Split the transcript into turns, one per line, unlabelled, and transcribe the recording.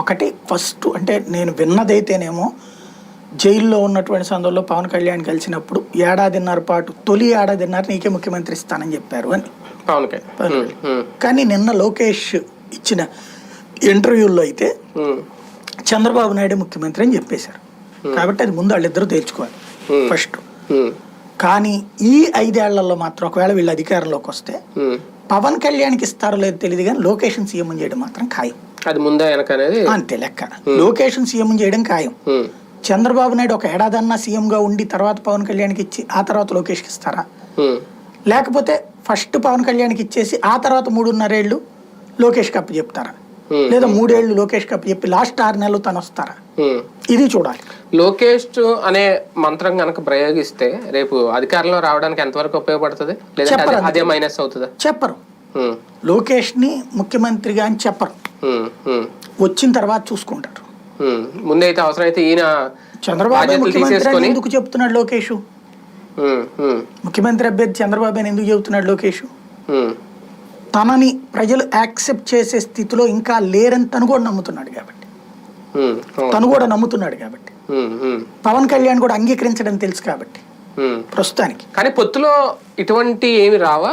ఒకటి ఫస్ట్ అంటే నేను విన్నదైతేనేమో జైల్లో ఉన్నటువంటి సందర్భంలో పవన్ కళ్యాణ్ కలిసినప్పుడు ఏడాదిన్నర పాటు తొలి ఏడాదిన్నర నీకే ముఖ్యమంత్రి ఇస్తానని చెప్పారు అని.
పవన్
కానీ నిన్న లోకేష్ ఇచ్చిన ఇంటర్వ్యూల్లో అయితే చంద్రబాబు నాయుడు ముఖ్యమంత్రి అని చెప్పేశారు. కాబట్టి అది ముందు వాళ్ళిద్దరూ తేల్చుకోవాలి. ఫస్ట్. కానీ ఈ ఐదేళ్ళలో మాత్రం ఒకవేళ వీళ్ళు అధికారంలోకి వస్తే. పవన్ కళ్యాణ్కి ఇస్తారో లేదో తెలియదు కానీ లొకేషన్ సీఎం చేయడం మాత్రం ఖాయం.
అది ముందే వెనక అనేది
అంతే లెక్క. లొకేషన్ సీఎం చేయడం ఖాయం. చంద్రబాబు నాయుడు ఒక ఏడాదన్నా సీఎంగా ఉండి తర్వాత పవన్ కళ్యాణ్కి ఇచ్చి ఆ తర్వాత లోకేష్కి ఇస్తారా? లేకపోతే ఫస్ట్ పవన్ కళ్యాణ్కి ఇచ్చేసి ఆ తర్వాత మూడున్నరేళ్ళు లోకేష్కి అప్పు చెప్తారా. లేదా మూడేళ్ళు లోకేష్కి అప్పు చెప్పి లాస్ట్ ఆరు నెలలు తను వస్తారా. ఇది చూడాలి.
లోకేష్ అనే మంత్రం కనుక ప్రయోగిస్తే రేపు అధికారంలో రావడానికి ఎంతవరకు ఉపయోగపడుతుంది? అదే- మైనస్ అవుతుందా?
చెప్పరు.
ఉమ్,
లోకేష్ని ముఖ్యమంత్రిగా అని చెప్పరు. వచ్చిన తర్వాత చూసుకుంటారు.
ముందైతే అవసరమైతే ఈయన
చంద్రబాబు ముఖ్యమంత్రి ఎందుకు చెప్తున్నాడు లోకేష్? ముఖ్యమంత్రి అభ్యర్థి చంద్రబాబు అని ఎందుకు చెబుతున్నాడు లోకేష్? తనని ప్రజలు యాక్సెప్ట్ చేసే స్థితిలో ఇంకా లేరని తను కూడా నమ్ముతున్నాడు కాబట్టి. తను కూడా నమ్ముతున్నాడు కాబట్టి. పవన్ కళ్యాణ్ కూడా అంగీకరించడం తెలుసు కాబట్టి. ప్రస్తుతానికి.
కానీ పొత్తులో ఇటువంటి ఏమి రావా?